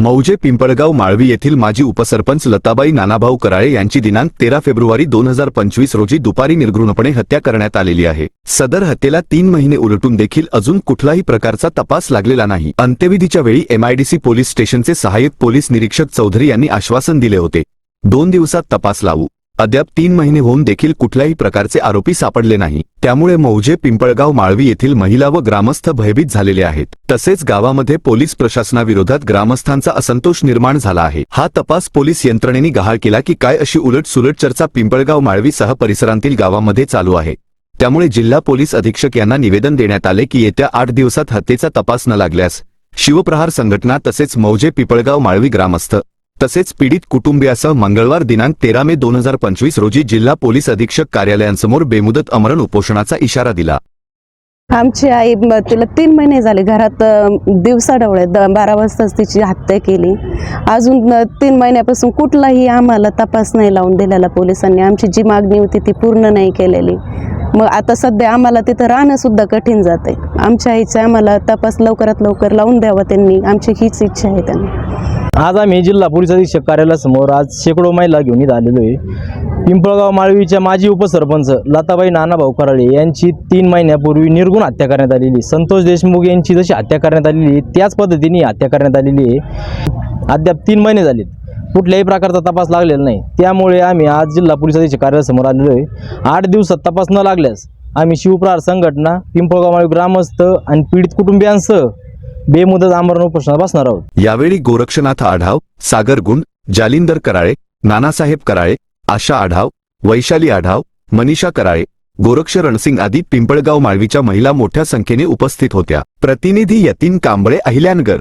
मौजे पिंपळगाव माळवी येथील माजी उपसरपंच लताबाई नानाभाऊ कराळे यांची दिनांक तेरा फेब्रुवारी दोन हजार पंचवीस रोजी दुपारी निर्घृणपणे हत्या करण्यात आलेली आहे. सदर हत्येला तीन महिने उलटून देखील अजून कुठलाही प्रकारचा तपास लागलेला नाही. अंत्यविधीच्या वेळी एमआयडीसी पोलीस स्टेशनचे सहाय्यक पोलीस निरीक्षक चौधरी यांनी आश्वासन दिले होते. दोन दिवसात तपास लावू. अद्याप तीन महिने होऊन देखील कुठल्याही प्रकारचे आरोपी सापडले नाही. त्यामुळे मौजे पिंपळगाव माळवी येथील महिला व ग्रामस्थ भयभीत झालेले आहेत. तसेच गावामध्ये पोलीस प्रशासनाविरोधात ग्रामस्थांचा असंतोष निर्माण झाला आहे. हा तपास पोलीस यंत्रणेने गहाळ केला की काय अशी उलट सुलट चर्चा पिंपळगाव माळवीसह परिसरांतील गावामध्ये चालू आहे. त्यामुळे जिल्हा पोलीस अधीक्षक यांना निवेदन देण्यात आले की येत्या आठ दिवसात हत्येचा तपास न लागल्यास शिवप्रहार संघटना तसेच मौजे पिपळगाव माळवी ग्रामस्थ तसेच पीडित कुटुंबियासह मंगळवार दिनांक तेरा मे दोन हजार पंचवीस रोजी जिल्हा पोलीस अधीक्षक कार्यालयांसमोर बेमुदत अमरण उपोषणाचा इशारा दिला. आमची आई तिला तीन महिने झाले घरात अ, दिवसा डवळे द बारा वाजताच तिची हत्या केली. अजून तीन महिन्यापासून कुठलाही आम्हाला तपास नाही लावून दिलेला पोलिसांनी. आमची जी मागणी होती ती पूर्ण नाही केलेली. मग आता सध्या आम्हाला तिथं राहणं सुद्धा कठीण जाते आमच्या आईचा आम्हाला तपास लवकरात लवकर लावून द्यावा त्यांनी. आमची हीच इच्छा आहे त्यांना. आज आम्ही जिल्हा पोलीस अधीक्षक कार्यालयासमोर आज शेकडो महिला घेऊन इथं आलेलो आहे. पिंपळगाव माळवीच्या माजी उपसरपंच लताबाई नानाभाऊ कराळे यांची तीन महिन्यापूर्वी निर्गुण हत्या करण्यात आलेली संतोष देशमुख यांची जशी हत्या करण्यात आलेली त्याच पद्धतीने हत्या करण्यात आलेली आहे. अद्याप तीन महिने झालेत. कुठल्याही प्रकारचा तपास लागलेला नाही. त्यामुळे आम्ही आज जिल्हा पोलीस अधीक्षक कार्यालयासमोर आलेलो आहे. आठ दिवसात तपास न लागल्यास आम्ही शिवप्रहार संघटना पिंपळगाव माळवी ग्रामस्थ आणि पीडित कुटुंबियांसह बेमुदत आमरण उपोषणात बसणार आहोत. यावेळी गोरक्षनाथ आढाव सागर गुंड जालिंदर कराळे नानासाहेब कराळे आशा आढाव वैशाली आढाव मनीषा कराळे गोरक्ष रणसिंग आदी पिंपळगाव माळवीच्या महिला मोठ्या संख्येने उपस्थित होत्या. प्रतिनिधी यतीन कांबळे अहिल्यानगर.